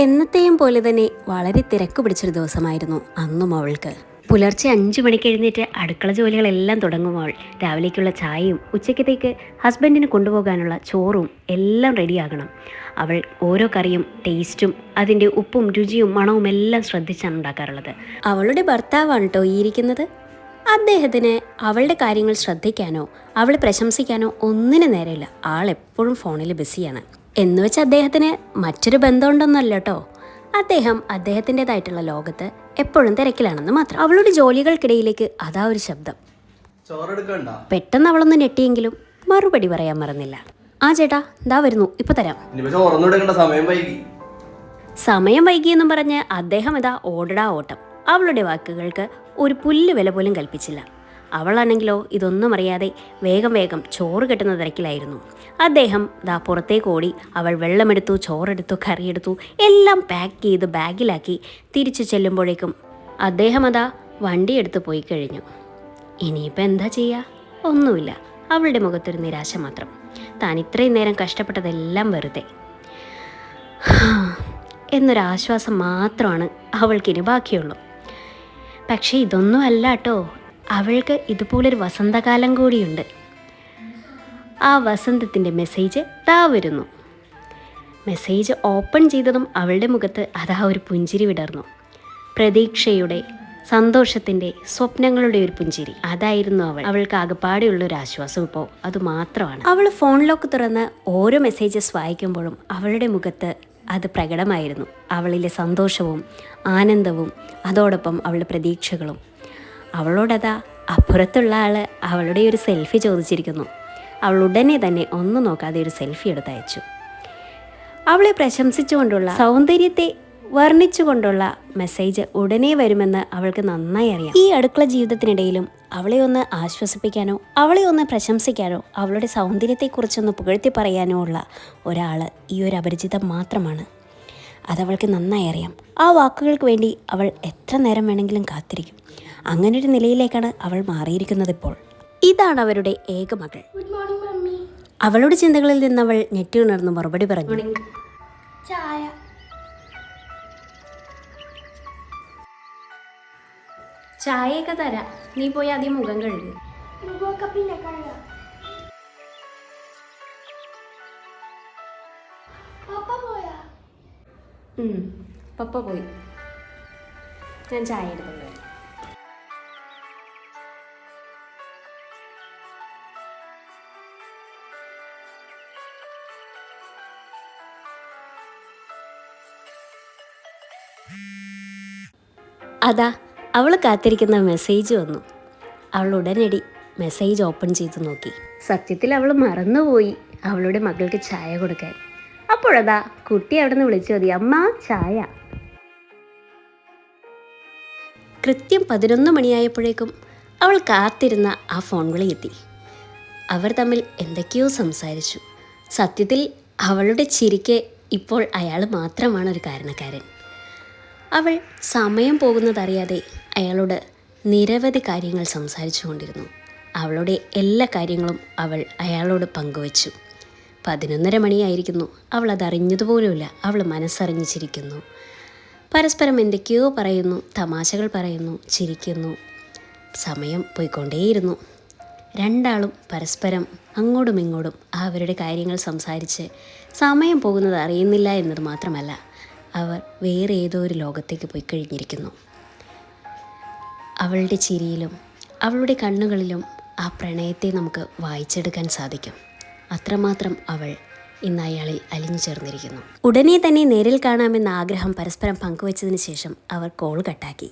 എന്നത്തെയും പോലെ തന്നെ വളരെ തിരക്ക് പിടിച്ചൊരു ദിവസമായിരുന്നു അന്നും അവൾക്ക്. പുലർച്ചെ അഞ്ചു മണിക്ക് എഴുന്നേറ്റ് അടുക്കള ജോലികളെല്ലാം തുടങ്ങും അവൾ. രാവിലേക്കുള്ള ചായയും ഉച്ചക്കത്തേക്ക് ഹസ്ബൻഡിന് കൊണ്ടുപോകാനുള്ള ചോറും എല്ലാം റെഡിയാകണം അവൾ ഓരോ കറിയും ടേസ്റ്റും അതിന്റെ ഉപ്പും രുചിയും മണവും എല്ലാം ശ്രദ്ധിച്ചാണ് ഉണ്ടാക്കാറുള്ളത്. അവളുടെ ഭർത്താവാണ് കേട്ടോ ഈ ഇരിക്കുന്നത്? അദ്ദേഹത്തിന് അവളുടെ കാര്യങ്ങൾ ശ്രദ്ധിക്കാനോ അവളെ പ്രശംസിക്കാനോ ഒന്നിനു നേരമില്ല. ആൾ എപ്പോഴും ഫോണിൽ ബിസിയാണ് എന്ന് വെച്ച് അദ്ദേഹത്തിന് മറ്റൊരു ബന്ധമുണ്ടെന്നല്ല കേട്ടോ അദ്ദേഹം അദ്ദേഹത്തിന്റെതായിട്ടുള്ള ലോകത്ത് എപ്പോഴും തിരക്കിലാണെന്ന് മാത്രം. അവളുടെ ജോലികൾക്കിടയിലേക്ക് അതാ ഒരു ശബ്ദം. പെട്ടെന്ന് അവളൊന്ന് ഞെട്ടിയെങ്കിലും മറുപടി പറയാൻ മറന്നില്ല. ആ ചേട്ടാ ദാ വരുന്നു. ഇപ്പൊ തരാം. സമയം വൈകിയെന്നും പറഞ്ഞ് അദ്ദേഹം ഇതാ ഓടടാ ഓട്ടം. അവളുടെ വാക്കുകൾക്ക് ഒരു പുല്ല് വില പോലും കൽപ്പിച്ചില്ല. അവളാണെങ്കിലോ ഇതൊന്നും അറിയാതെ വേഗം വേഗം ചോറ് കെട്ടുന്ന തിരക്കിലായിരുന്നു. അദ്ദേഹം ദാ പുറത്തേക്ക് ഓടി അവൾ വെള്ളമെടുത്തു ചോറെടുത്തു കറിയെടുത്തു എല്ലാം പാക്ക് ചെയ്ത് ബാഗിലാക്കി തിരിച്ചു ചെല്ലുമ്പോഴേക്കും അദ്ദേഹം അതാ വണ്ടിയെടുത്ത് പോയി കഴിഞ്ഞു. ഇനിയിപ്പോൾ എന്താ ചെയ്യുക ഒന്നുമില്ല. അവളുടെ മുഖത്തൊരു നിരാശ മാത്രം. താൻ ഇത്രയും നേരം കഷ്ടപ്പെട്ടതെല്ലാം വെറുതെ. എന്നൊരാശ്വാസം മാത്രമാണ് അവൾക്കിനി ബാക്കിയുള്ളൂ. പക്ഷേ ഇതൊന്നും അല്ല കേട്ടോ. അവൾക്ക് ഇതുപോലൊരു വസന്തകാലം കൂടിയുണ്ട്. ആ വസന്തത്തിന്റെ മെസ്സേജ് താ വരുന്നു. മെസ്സേജ് ഓപ്പൺ ചെയ്തതും അവളുടെ മുഖത്ത് അതാ ഒരു പുഞ്ചിരി വിടർന്നു. പ്രതീക്ഷയുടെ സന്തോഷത്തിന്റെ സ്വപ്നങ്ങളുടെ ഒരു പുഞ്ചിരി. അതായിരുന്നു അവൾ. അവൾക്ക് ആകെപ്പാടെയുള്ള ഒരു ആശ്വാസം ഇപ്പോൾ അത് മാത്രമാണ്. അവൾ ഫോണിലൊക്കെ തുറന്ന് ഓരോ മെസ്സേജസ് വായിക്കുമ്പോഴും അവളുടെ മുഖത്ത് അത് പ്രകടമായിരുന്നു. അവളിലെ സന്തോഷവും ആനന്ദവും അതോടൊപ്പം അവളുടെ പ്രതീക്ഷകളും. അവളോടതാ അപ്പുറത്തുള്ള ആൾ അവളുടെ ഒരു സെൽഫി ചോദിച്ചിരിക്കുന്നു. അവൾ ഉടനെ തന്നെ ഒന്നും നോക്കാതെ ഒരു സെൽഫി എടുത്തയച്ചു അവളെ പ്രശംസിച്ചുകൊണ്ടുള്ള സൗന്ദര്യത്തെ വർണിച്ചുകൊണ്ടുള്ള മെസ്സേജ് ഉടനെ വരുമെന്ന് അവൾക്ക് നന്നായി അറിയാം. ഈ അടുക്കള ജീവിതത്തിനിടയിലും അവളെ ഒന്ന് ആശ്വസിപ്പിക്കാനോ അവളെ ഒന്ന് പ്രശംസിക്കാനോ അവളുടെ സൗന്ദര്യത്തെക്കുറിച്ചൊന്ന് പുകഴ്ത്തി പറയാനോ ഉള്ള ഒരാൾ ഈ ഒരു അപരിചിതം മാത്രമാണ്. അതവൾക്ക് നന്നായി അറിയാം. ആ വാക്കുകൾക്ക് വേണ്ടി അവൾ എത്ര നേരം വേണമെങ്കിലും കാത്തിരിക്കും. അങ്ങനൊരു നിലയിലേക്കാണ് അവൾ മാറിയിരിക്കുന്നത് ഇപ്പോൾ. ഇതാണ് അവരുടെ ഏക മകൾ. Good morning mummy. അവളുടെ ചിന്തകളിൽ നിന്ന് അവൾ ഞെട്ടി ഉണർന്ന് മറുപടി പറഞ്ഞു. ചായ. ചായയൊക്കെ തരാം. നീ പോയി ആദ്യം മുഖം കഴുകു. പപ്പ പോയാ? പപ്പ പോയി. ഞാൻ ചായ എടുത്തുകൊണ്ട് അതാ അവൾ കാത്തിരിക്കുന്ന മെസ്സേജ് വന്നു. അവൾ ഉടനടി മെസ്സേജ് ഓപ്പൺ ചെയ്ത് നോക്കി. സത്യത്തിൽ അവൾ മറന്നുപോയി അവളുടെ മകൾക്ക് ചായ കൊടുക്കാൻ. അപ്പോഴതാ കുട്ടി അവിടെ നിന്ന് വിളിച്ചു മതി അമ്മ ചായ. കൃത്യം പതിനൊന്ന് മണിയായപ്പോഴേക്കും അവൾ കാത്തിരുന്ന ആ ഫോൺ വിളി എത്തി. അവർ തമ്മിൽ എന്തൊക്കെയോ സംസാരിച്ചു. സത്യത്തിൽ അവളുടെ ചിരിക്ക് ഇപ്പോൾ അയാൾ മാത്രമാണ് ഒരു കാരണക്കാരൻ. അവൾ സമയം പോകുന്നതറിയാതെ അയാളോട് നിരവധി കാര്യങ്ങൾ സംസാരിച്ചു കൊണ്ടിരുന്നു. അവളുടെ എല്ലാ കാര്യങ്ങളും അവൾ അയാളോട് പങ്കുവച്ചു. പതിനൊന്നര മണിയായിരിക്കുന്നു. അവൾ അതറിഞ്ഞതുപോലുമില്ല. അവൾ മനസ്സറിഞ്ഞിരിക്കുന്നു. പരസ്പരം എന്തൊക്കെയോ പറയുന്നു. തമാശകൾ പറയുന്നു. ചിരിക്കുന്നു. സമയം പോയിക്കൊണ്ടേയിരുന്നു. രണ്ടാളും പരസ്പരം അങ്ങോട്ടും ഇങ്ങോട്ടും അവരുടെ കാര്യങ്ങൾ സംസാരിച്ച് സമയം പോകുന്നത് അറിയുന്നില്ല എന്നത് മാത്രമല്ല. അവർ വേറെ ഏതോ ഒരു ലോകത്തേക്ക് പോയി കഴിഞ്ഞിരിക്കുന്നു. അവളുടെ ചിരിയിലും അവളുടെ കണ്ണുകളിലും ആ പ്രണയത്തെ നമുക്ക് വായിച്ചെടുക്കാൻ സാധിക്കും. അത്രമാത്രം അവൾ ഇന്ന് അയാളിൽ അലിഞ്ഞു ചേർന്നിരിക്കുന്നു. ഉടനെ തന്നെ നേരിൽ കാണാമെന്ന ആഗ്രഹം പരസ്പരം പങ്കുവച്ചതിന് ശേഷം അവർ കോൾ കട്ടാക്കി.